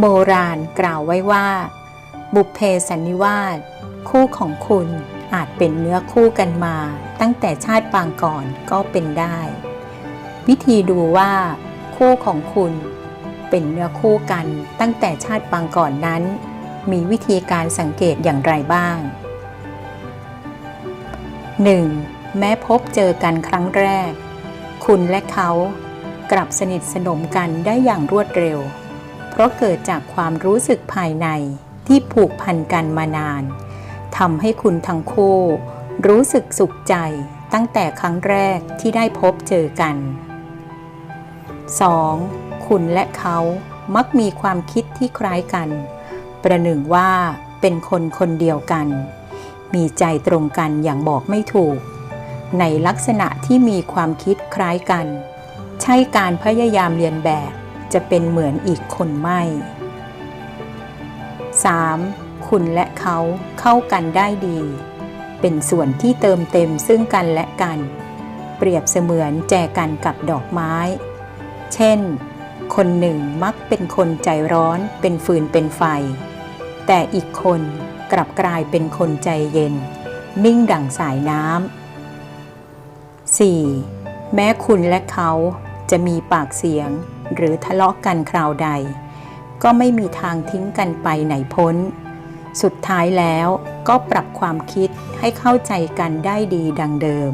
โบราณกล่าวไว้ว่า บุพเพสันนิวาสคู่ของคุณอาจเป็นเนื้อคู่กันมา ตั้งแต่ชาติปางก่อนก็เป็นได้ วิธีดูว่า คู่ของคุณ เป็นเนื้อคู่กันตั้งแต่ชาติปางก่อนนั้น มีวิธีการสังเกตอย่างไรบ้าง 1. แม้พบเจอกันครั้งแรก คุณและเขากลับสนิทสนมกันได้อย่างรวดเร็ว เพราะเกิดจากความรู้สึกภายในที่ผูกพันกันมานานทำให้คุณทั้งคู่รู้สึกสุขใจตั้งแต่ครั้งแรกที่ได้พบเจอกัน 2. คุณและเขามักมีความคิดที่คล้ายกัน ประหนึ่งว่าเป็นคนคนเดียวกัน มีใจตรงกันอย่างบอกไม่ถูก ในลักษณะที่มีความคิดคล้ายกัน ใช่การพยายามเรียนแบบจะเป็นเหมือนอีกคนไม่ 3. คุณและเขาเข้ากันได้ดี เป็นส่วนที่เติมเต็มซึ่งกันและกัน เปรียบเสมือนแจกันกับดอกไม้ เช่น คนหนึ่งมักเป็นคนใจร้อนเป็นฟืนเป็นไฟ แต่อีกคน กลับกลายเป็นคนใจเย็น นิ่งดั่งสายน้ำ 4. แม้คุณและเขาจะมีปากเสียงหรือทะเลาะกันคราวใด ก็ไม่มีทางทิ้งกันไปไหนพ้น สุดท้ายแล้วก็ปรับความคิดให้เข้าใจกันได้ดีดังเดิม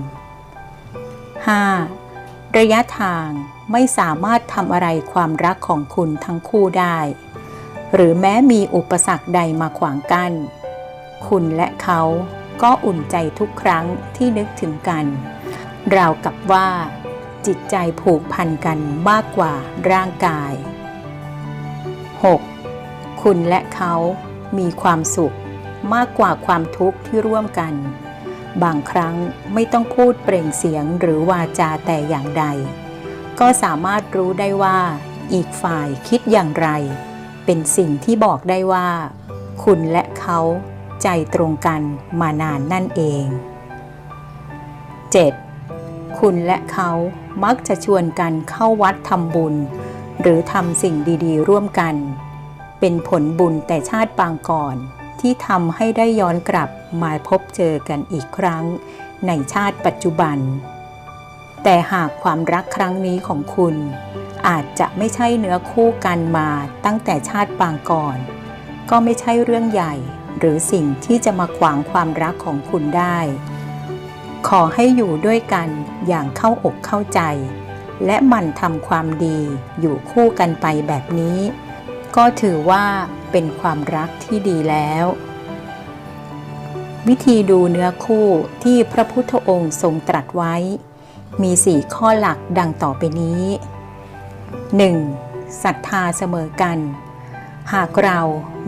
5. ระยะทางไม่สามารถทำอะไรความรักของคุณทั้งคู่ได้ หรือแม้มีอุปสรรคใดมาขวางกัน้น คุณและเขาก็อุ่นใจทุกครั้งที่นึกถึงกัน ราวกับว่า จิตใจผูกพันกันมากกว่าร่างกาย 6. คุณและเขามีความสุขมากกว่าความทุกข์ที่ร่วมกัน บางครั้งไม่ต้องพูดเปล่งเสียงหรือวาจาแต่อย่างใด ก็สามารถรู้ได้ว่า อีกฝ่ายคิดอย่างไร เป็นสิ่งที่บอกได้ว่า คุณและเขา ใจตรงกันมานานนั่นเอง 7. คุณและเขามักจะชวนกันเข้าวัดทำบุญ หรือทำสิ่งดีๆ ร่วมกัน เป็นผลบุญแต่ชาติปางก่อนที่ทำให้ได้ย้อนกลับมาพบเจอกันอีกครั้ง ในชาติปัจจุบัน แต่หากความรักครั้งนี้ของคุณ อาจจะไม่ใช่เนื้อคู่กันมาตั้งแต่ชาติปางก่อน ก็ไม่ใช่เรื่องใหญ่ หรือสิ่งที่จะมาขวางความรักของคุณได้ ขอให้อยู่ด้วยกันอย่างเข้าอกเข้าใจ และมันทำความดีอยู่คู่กันไปแบบนี้ ก็ถือว่าเป็นความรักที่ดีแล้ว วิธีดูเนื้อคู่ที่พระพุทธองค์ทรงตรัสไว้ มีสี่ข้อหลักดังต่อไปนี้ 1. ศรัทธาเสมอกัน หากเรา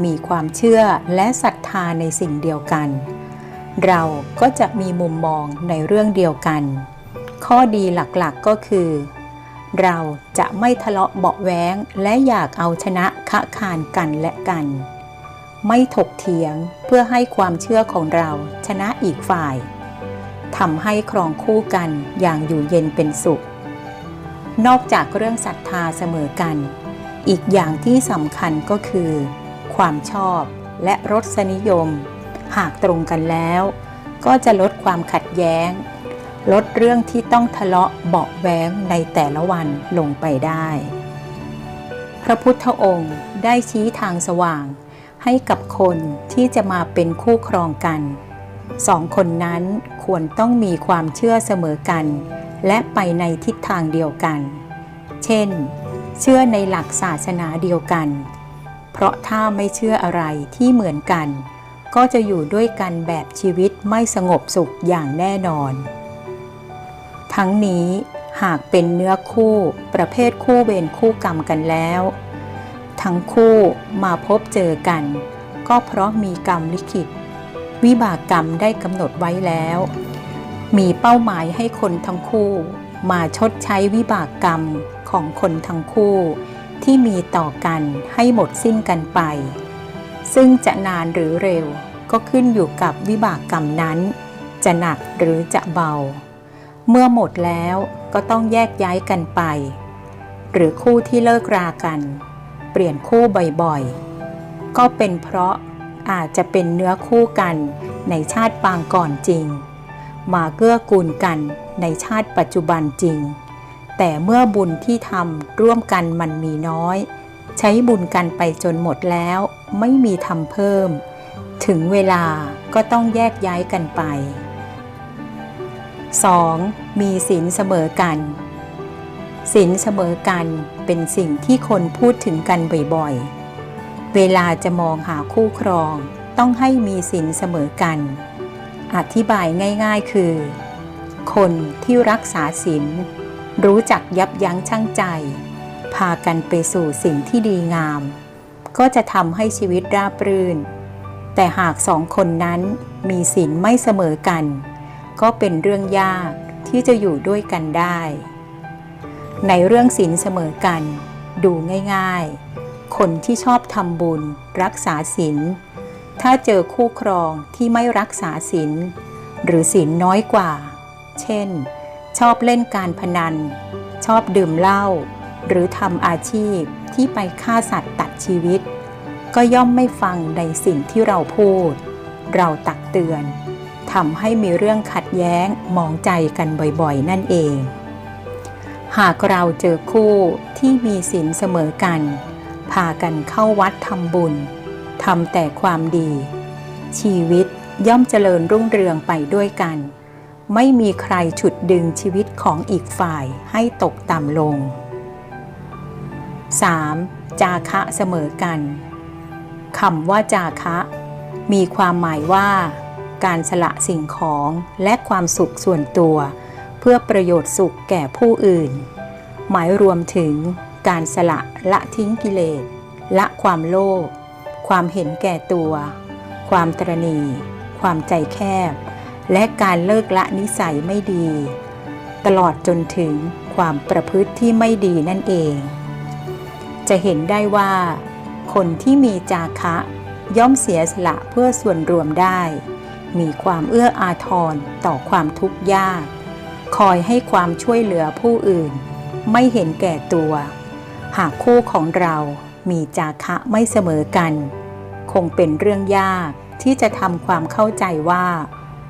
มีความเชื่อและศรัทาในสิ่งเดียวกัน เราก็จะมีมุมมองในเรื่องเดียวกัน ข้อดีหลักๆก็คือ เราจะไม่ทะเลาะเบาะแว้งและอยากเอาชนะคะคานกันและกัน ไม่ถกเถียงเพื่อให้ความเชื่อของเราชนะอีกฝ่ายทำให้ครองคู่กันอย่างอยู่เย็นเป็นสุข นอกจากเรื่องศรัทธาเสมอกัน อีกอย่างที่สำคัญก็คือ ความชอบ และรสนิยม หากตรงกันแล้ว ก็จะลดความขัดแย้ง ลดเรื่องที่ต้องทะเลาะเบาะแว้งในแต่ละวันลงไปได้ พระพุทธองค์ได้ชี้ทางสว่าง ให้กับคนที่จะมาเป็นคู่ครองกันสองคนนั้นควรต้องมีความเชื่อเสมอกัน และไปในทิศทางเดียวกัน เช่น เชื่อในหลักศาสนาเดียวกัน เพราะถ้าไม่เชื่ออะไรที่เหมือนกัน ก็จะอยู่ด้วยกันแบบชีวิตไม่สงบสุขอย่างแน่นอน ทั้งนี้หากเป็นเนื้อคู่ประเภทคู่เวรคู่กรรมกันแล้ว ทั้งคู่มาพบเจอกัน ก็เพราะมีกรรมลิขิต วิบากกรรมได้กำหนดไว้แล้ว มีเป้าหมายให้คนทั้งคู่ มาชดใช้วิบากกรรมของคนทั้งคู่ ที่มีต่อกันให้หมดสิ้นกันไป ซึ่งจะนานหรือเร็วก็ขึ้นอยู่กับวิบากกรรมนั้น จะหนักหรือจะเบา เมื่อหมดแล้วก็ต้องแยกย้ายกันไป หรือคู่ที่เลิกรากัน เปลี่ยนคู่บ่อยๆ ก็เป็นเพราะอาจจะเป็นเนื้อคู่กันในชาติปางก่อนจริง มาเกื้อกูลกันในชาติปัจจุบันจริง แต่เมื่อบุญที่ทำร่วมกันมันมีน้อย ใช้บุญกันไปจนหมดแล้ว ไม่มีทำเพิ่ม ถึงเวลาก็ต้องแยกย้ายกันไป 2. มีศีลเสมอกันศีลเสมอกันเป็นสิ่งที่คนพูดถึงกันบ่อยๆ เวลาจะมองหาคู่ครองต้องให้มีศีลเสมอกัน อธิบายง่ายๆคือ คนที่รักษาศีล รู้จักยับยั้งชั่งใจ พากันไปสู่สิ่งที่ดีงาม ก็จะทำให้ชีวิตราบรื่น แต่หากสองคนนั้นมีศีลไม่เสมอกัน ก็เป็นเรื่องยากที่จะอยู่ด้วยกันได้ ในเรื่องศีลเสมอกัน ดูง่ายๆ คนที่ชอบทำบุญ รักษาศีลถ้าเจอคู่ครองที่ไม่รักษาศีลหรือศีลน้อยกว่า เช่น ชอบเล่นการพนัน ชอบดื่มเหล้าหรือทำอาชีพที่ไปฆ่าสัตว์ตัดชีวิต ก็ย่อมไม่ฟังในสิ่งที่เราพูด เราตักเตือนทำให้มีเรื่องขัดแย้งมองใจกันบ่อยๆ นั่นเอง หากเราเจอคู่ที่มีศีลเสมอกัน พากันเข้าวัดทำบุญทำแต่ความดี ชีวิตย่อมเจริญรุ่งเรืองไปด้วยกัน ไม่มีใครฉุดดึงชีวิตของอีกฝ่ายให้ตกต่ำลง 3. จาคะเสมอกันคำว่าจาคะ มีความหมายว่า การสละสิ่งของและความสุขส่วนตัว เพื่อประโยชน์สุขแก่ผู้อื่น หมายรวมถึงการสละละทิ้งกิเลสละความโลภความเห็นแก่ตัว ความตรณี ความใจแคบ และการเลิกละนิสัยไม่ดี ตลอดจนถึงความประพฤติที่ไม่ดีนั่นเอง จะเห็นได้ว่า คนที่มีจาคะย่อมเสียสละเพื่อส่วนรวมได้ มีความเอื้ออาทรต่อความทุกข์ยาก คอยให้ความช่วยเหลือผู้อื่น ไม่เห็นแก่ตัว หากคู่ของเรามีจาคะไม่เสมอกัน คงเป็นเรื่องยากที่จะทำความเข้าใจว่า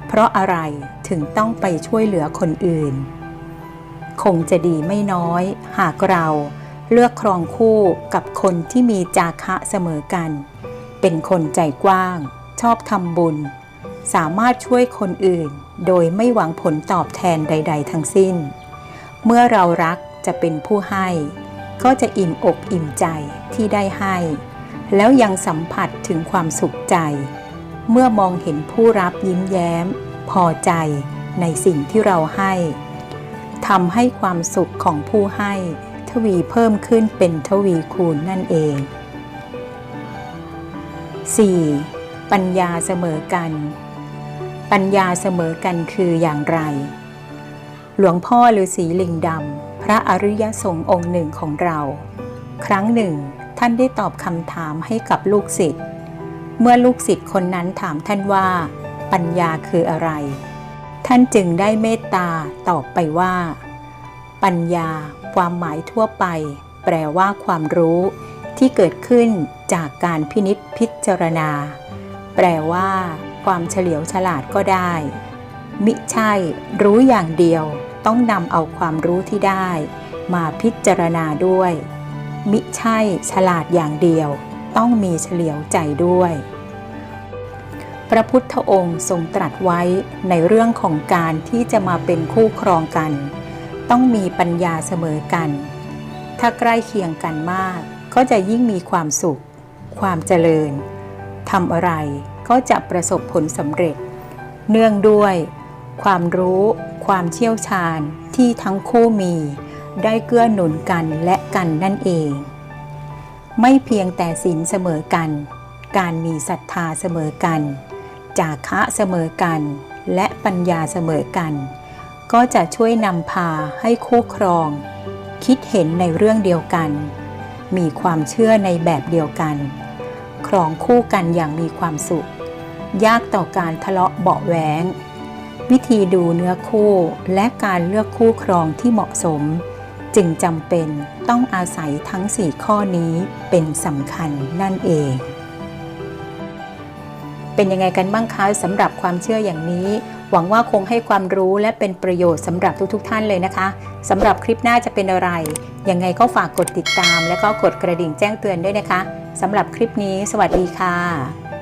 เพราะอะไรถึงต้องไปช่วยเหลือคนอื่น คงจะดีไม่น้อย หากเราเลือกครองคู่กับคนที่มีจาคะเสมอกัน เป็นคนใจกว้าง ชอบทำบุญ สามารถช่วยคนอื่น โดยไม่หวังผลตอบแทนใด ๆ ทั้งสิ้น เมื่อเรารักจะเป็นผู้ให้ ก็จะอิ่มอกอิ่มใจที่ได้ให้ แล้วยังสัมผัสถึงความสุขใจ เมื่อมองเห็นผู้รับยิ้มแย้ม พอใจในสิ่งที่เราให้ทำให้ความสุขของผู้ให้ทวีเพิ่มขึ้นเป็นทวีคูณนั่นเอง 4. ปัญญาเสมอกัน ปัญญาเสมอกันคืออย่างไร หลวงพ่อฤาษีลิงดำ พระอริยสงฆ์องค์หนึ่งของเรา ครั้งหนึ่ง ท่านได้ตอบคำถามให้กับลูกศิษย์ เมื่อลูกศิษย์คนนั้นถามท่านว่า ปัญญาคืออะไร ท่านจึงได้เมตตาตอบไปว่า ปัญญาความหมายทั่วไป แปลว่าความรู้ ที่เกิดขึ้นจากการพินิษพิจารณา แปลว่า ความเฉลียวฉลาดก็ได้ มิใช่ รู้อย่างเดียว ต้องนำเอาความรู้ที่ได้ มาพิจารณาด้วย มิใช่ฉลาดอย่างเดียว ต้องมีเฉลียวใจด้วย พระพุทธองค์ทรงตรัสไว้ในเรื่องของการที่จะมาเป็นคู่ครองกัน ต้องมีปัญญาเสมอกัน ถ้าใกล้เคียงกันมาก ก็จะยิ่งมีความสุข ความเจริญทำอะไรก็จะประสบผลสำเร็จ เนื่องด้วยความรู้ ความเชี่ยวชาญที่ทั้งคู่มี ได้เกื้อหนุนกันและกันนั่นเอง ไม่เพียงแต่ศีลเสมอกัน การมีศรัทธาเสมอกัน จาคะเสมอกัน และปัญญาเสมอกัน ก็จะช่วยนำพาให้คู่ครอง คิดเห็นในเรื่องเดียวกัน มีความเชื่อในแบบเดียวกัน ครองคู่กันอย่างมีความสุข ยากต่อการทะเลาะเบาะแว้งวิธีดูเนื้อคู่และการเลือกคู่ครองที่เหมาะสม จึงจำเป็นต้องอาศัยทั้ง 4 ข้อนี้เป็นสำคัญนั่นเอง เป็นยังไงกันบ้างคะสำหรับความเชื่ออย่างนี้ หวังว่าคงให้ความรู้และเป็นประโยชน์สำหรับทุกๆทท่านเลยนะคะสำหรับคลิปหน้าจะเป็นอะไร ยังไงก็ฝากกดติดตาม และก็กดกระดิ่งแจ้งเตือนด้วยนะคะสำหรับคลิปนี้ สวัสดีค่ะ